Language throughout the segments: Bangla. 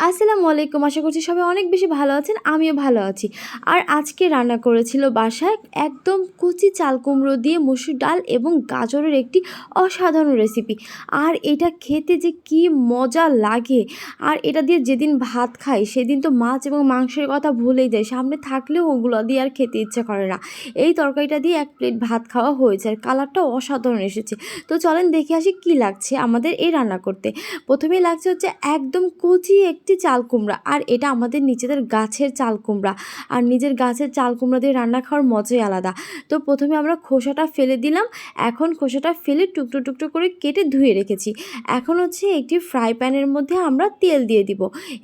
আসসালামু আলাইকুম, আশা করছি সবাই অনেক বেশি ভালো আছেন, আমিও ভালো আছি। আর আজকে রান্না করেছিল বাসায় একদম কুচি চাল কুমড়ো দিয়ে মুসুর ডাল এবং গাজরের একটি অসাধারণ রেসিপি আর এটা খেতে যে কি মজা লাগে। আর এটা দিয়ে যেদিন ভাত খাই, সেদিন তো মাছ এবং মাংসের কথা ভুলেই যায় সামনে থাকলেও ওগুলো দিয়ে আর খেতে ইচ্ছে করে না। এই তরকারিটা দিয়ে এক প্লেট ভাত খাওয়া হয়েছে, আর কালারটাও অসাধারণ এসেছে। তো চলেন দেখে আসি কি লাগছে আমাদের এই রান্না করতে। প্রথমেই লাগছে হচ্ছে একদম কচি একটি চাল কুমড়া, আর এটা আমাদের নিজেদের গাছের চাল কুমড়া। আর নিজের গাছের চাল কুমড়া দিয়ে রান্না খাওয়ার মজাই আলাদা। তো প্রথমে আমরা খোসাটা ফেলে দিলাম। এখন খোসাটা ফেলে টুকরো টুকরো করে কেটে ধুয়ে রেখেছি। এখন হচ্ছে একটি ফ্রাই প্যানের মধ্যে আমরা তেল দিয়ে দিব।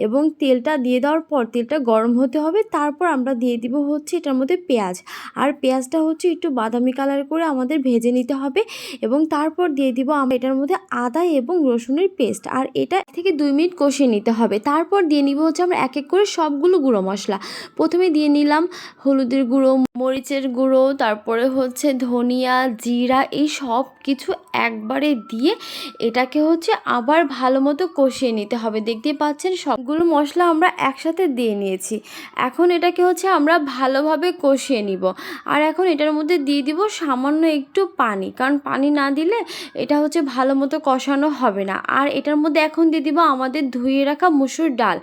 এবং তেলটা দিয়ে দেওয়ার পর তেলটা গরম হতে হবে। তারপর আমরা দিয়ে দিব হচ্ছে এটার মধ্যে পেঁয়াজ। আর পেঁয়াজটা হচ্ছে একটু বাদামি কালার করে আমাদের ভেজে নিতে হবে। এবং তারপর দিয়ে দিব আমরা এটার মধ্যে আদা এবং রসুনের পেস্ট। আর এটা থেকে দুই মিনিট কষিয়ে নিতে হবে। তারপর দিয়ে নিব হচ্ছে আমরা এক এক করে সবগুলো গুঁড়ো মশলা। প্রথমে দিয়ে নিলাম হলুদের গুঁড়ো, মরিচের গুঁড়ো, তারপরে হচ্ছে ধনিয়া, জিরা, এই সব কিছু একবারে দিয়ে এটাকে হচ্ছে আবার ভালো মতো কষিয়ে নিতে হবে। দেখতেই পাচ্ছেন সবগুলো মশলা আমরা একসাথে দিয়ে নিয়েছি। এখন এটাকে হচ্ছে আমরা ভালোভাবে কষিয়ে নিব। আর এখন এটার মধ্যে দিয়ে দিব সামান্য একটু পানি। কারণ পানি না দিলে এটা হচ্ছে ভালো মতো কষানো হবে না। আর এটার মধ্যে এখন দিয়ে দিব আমাদের ধুয়ে রাখা মুসুর ডাল।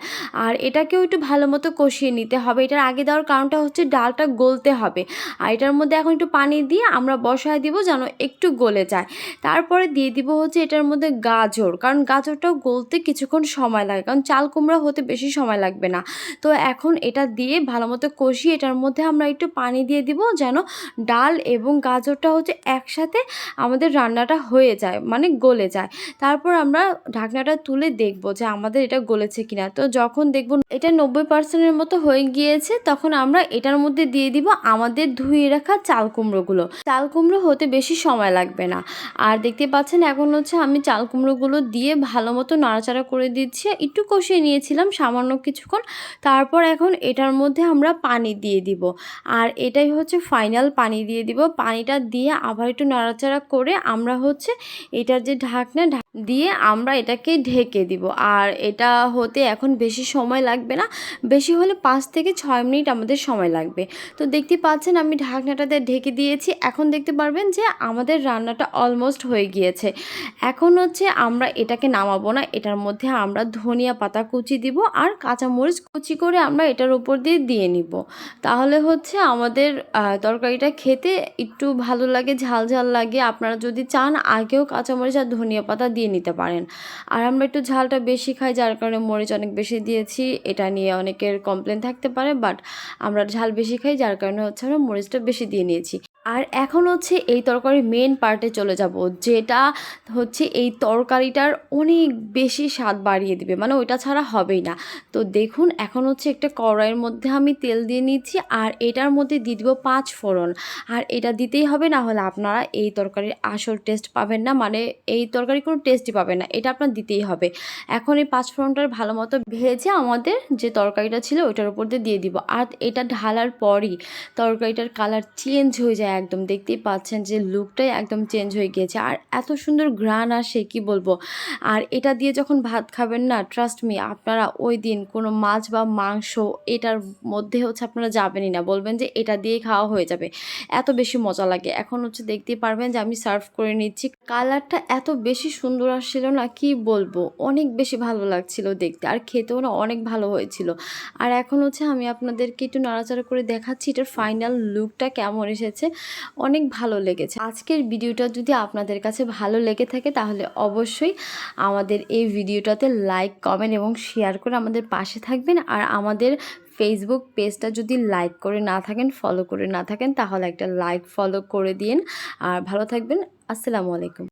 আর এটাকেও একটু ভালো মতো কষিয়ে নিতে হবে। এটার আগে দেওয়ার কারণটা হচ্ছে ডালটা গলতে হবে। আর এটার মধ্যে এখন একটু পানি দিয়ে আমরা বসায় দিব যেন একটু গলে যায়। তারপরে দিয়ে দিব হচ্ছে এটার মধ্যে গাজর। কারণ গাজরটাও গলতে কিছুক্ষণ সময় লাগে। কারণ চাল কুমড়া হতে বেশি সময় লাগবে না। তো এখন এটা দিয়ে ভালো মতো কষিয়ে এটার মধ্যে আমরা একটু পানি দিয়ে দিব যেন ডাল এবং গাজরটা হচ্ছে একসাথে আমাদের রান্নাটা হয়ে যায় মানে গলে যায়। তারপর আমরা ঢাকনাটা তুলে দেখব যে আমাদের এটা গলেছে কিনা। তো যখন দেখব এটা নব্বই পার্সেন্টের মতো হয়ে গিয়েছে, তখন আমরা এটার মধ্যে দিয়ে দিব আমাদের ধুয়ে রাখা চাল কুমড়োগুলো। চাল কুমড়ো হতে বেশি সময় লাগবে না। আর দেখতে পাচ্ছেন এখন হচ্ছে আমি চাল কুমড়োগুলো দিয়ে ভালো মতো নাড়াচাড়া করে দিচ্ছি। একটু কষিয়ে নিয়েছিলাম সামান্য কিছুক্ষণ। তারপর এখন এটার মধ্যে আমরা পানি দিয়ে দিব। আর এটাই হচ্ছে ফাইনাল পানি দিয়ে দিব। পানিটা দিয়ে আবার একটু নাড়াচাড়া করে আমরা হচ্ছে এটার যে ঢাকনা দিয়ে আমরা এটাকে ঢেকে দিব। আর এটা হতে এখন বেশি সময় লাগবে না। বেশি হলে পাঁচ থেকে ছয় মিনিট আমাদের সময় লাগবে। তো দেখতে পাচ্ছেন আমি ঢাকনাটাতে ঢেকে দিয়েছি। এখন দেখতে পারবেন যে আমাদের রান্নাটা অলমোস্ট হয়ে গিয়েছে। এখন হচ্ছে আমরা এটাকে নামাবো না। এটার মধ্যে আমরা ধনিয়া পাতা কুচি দিব আর কাঁচামরিচ কুচি করে আমরা এটার উপর দিয়ে দিয়ে নিব। তাহলে হচ্ছে আমাদের তরকারিটা খেতে একটু ভালো লাগে, ঝাল ঝাল লাগে। আপনারা যদি চান আগেও কাঁচামরিচ আর ধনিয়া পাতা দিয়ে নিতে পারেন। আর আমরা একটু ঝালটা বেশি খাই, যার কারণে মরিচ অনেক বেশি দিয়েছি। এটা নিয়ে অনেকের কমপ্লেন থাকতে পারে বাট আমরা ঝাল বেশি খাই, যার কারণে হচ্ছে আমরা মরিচটা বেশি দিয়ে নিয়েছি। আর এখন হচ্ছে এই তরকারির মেন পার্টে চলে যাব, যেটা হচ্ছে এই তরকারিটার অনেক বেশি স্বাদ বাড়িয়ে দিবে মানে ওইটা ছাড়া হবেই না। তো দেখুন, এখন হচ্ছে একটা কড়াইয়ের মধ্যে আমি তেল দিয়ে নিচ্ছি আর এটার মধ্যে দিয়ে দিব পাঁচ ফোড়ন। আর এটা দিতেই হবে, না হলে আপনারা এই তরকারির আসল টেস্ট পাবেন না মানে এই তরকারি কোনো টেস্টই পাবেন না, এটা আপনার দিতেই হবে। এখন এই পাঁচ ফোড়নটার ভালো মতো ভেজে আমাদের যে তরকারিটা ছিল, ওইটার উপর দিয়ে দিয়ে দিব। আর এটা ঢালার পরই তরকারিটার কালার চেঞ্জ হয়ে যায় একদম দেখতেই পাচ্ছেন যে লুকটাই একদম চেঞ্জ হয়ে গিয়েছে। আর এত সুন্দর ঘ্রাণ আসে, কি বলব? আর এটা দিয়ে যখন ভাত খাবেন না ট্রাস্ট মি আপনারা ওই দিন কোনো মাছ বা মাংস এটার মধ্যে হচ্ছে আপনারা যাবেনই না। বলবেন যে এটা দিয়ে খাওয়া হয়ে যাবে। এত বেশি মজা লাগে। এখন হচ্ছে দেখতেই পারবেন যে আমি সার্ভ করে নিচ্ছি। কালারটা এত বেশি সুন্দর আসছিল না, কি বলব? অনেক বেশি ভালো লাগছিল দেখতে। আর খেতেও না অনেক ভালো হয়েছিল। আর এখন হচ্ছে আমি আপনাদেরকে একটু নাড়াচাড়া করে দেখাচ্ছি, এটার ফাইনাল লুকটা কেমন এসেছে। অনেক ভালো লেগেছে। আজকের ভিডিওটা যদি আপনাদের কাছে ভালো লেগে থাকে তাহলে অবশ্যই আমাদের এই ভিডিওটাতে লাইক, কমেন্ট এবং শেয়ার করে আমাদের পাশে থাকবেন। আর আমাদের ফেসবুক পেজটা যদি লাইক করে না থাকেন ফলো করে না থাকেন তাহলে একটা লাইক ফলো করে দিন। আর ভালো থাকবেন। আসসালামু আলাইকুম।